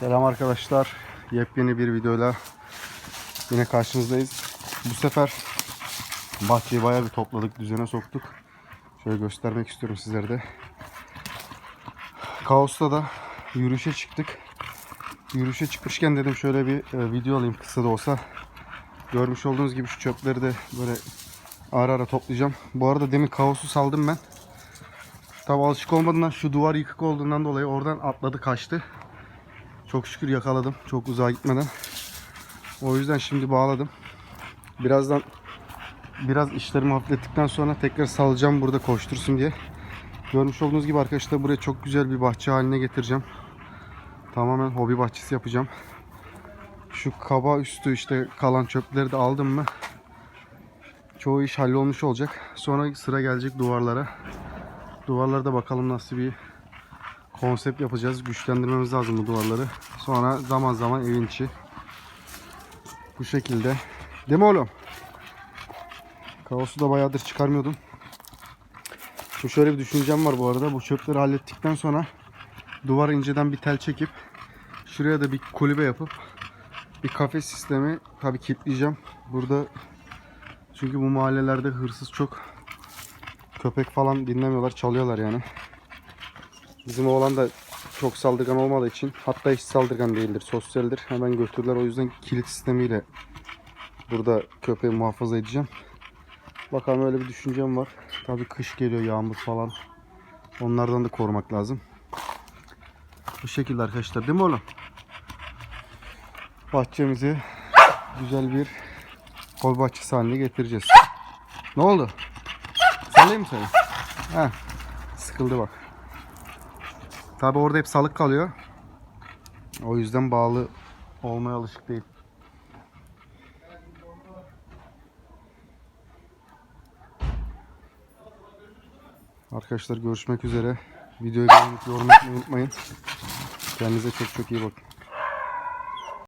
Selam arkadaşlar. Yepyeni bir videoyla yine karşınızdayız. Bu sefer bahçeyi bayağı bir topladık, düzene soktuk. Şöyle göstermek istiyorum sizlere de. Kaos'ta da yürüyüşe çıktık. Yürüyüşe çıkmışken dedim şöyle bir e, video alayım kısa da olsa. Görmüş olduğunuz gibi şu çöpleri de böyle ara ara toplayacağım. Bu arada demin kaosu saldım ben. Tabi alışık olmadığından şu duvar yıkık olduğundan dolayı oradan atladı kaçtı. Çok şükür yakaladım. Çok uzağa gitmeden. O yüzden şimdi bağladım. Birazdan biraz işlerimi hafiflettikten sonra tekrar salacağım burada koştursun diye. Görmüş olduğunuz gibi arkadaşlar buraya çok güzel bir bahçe haline getireceğim. Tamamen hobi bahçesi yapacağım. Şu kaba üstü işte kalan çöpleri de aldım mı çoğu iş hallolmuş olacak. Sonra sıra gelecek duvarlara. Duvarlarda bakalım nasıl bir konsept yapacağız. Güçlendirmemiz lazım bu duvarları. Sonra zaman zaman evin içi. Bu şekilde. Değil mi oğlum? Kaosu da bayağıdır çıkarmıyordum. Şimdi şöyle bir düşüncem var bu arada. Bu çöpleri hallettikten sonra duvar inceden bir tel çekip şuraya da bir kulübe yapıp bir kafe sistemi tabii kilitleyeceğim. Burada çünkü bu mahallelerde hırsız çok. Köpek falan dinlemiyorlar, çalıyorlar yani. Bizim oğlan da çok saldırgan olmadığı için hatta hiç saldırgan değildir, sosyaldir. Hemen götürdüler. O yüzden kilit sistemiyle burada köpeği muhafaza edeceğim. Bakalım öyle bir düşüncem var. Tabii kış geliyor, yağmur falan. Onlardan da korumak lazım. Bu şekilde arkadaşlar değil mi oğlum? Bahçemizi güzel bir kol bahçesi haline getireceğiz. Ne oldu? Sallayayım mı seni? Heh, sıkıldı bak. Tabi orada hep salık kalıyor. O yüzden bağlı olmaya alışık değil. Arkadaşlar görüşmek üzere. Videoyu beğenip yorum yapmayı unutmayın. Kendinize çok çok iyi bakın.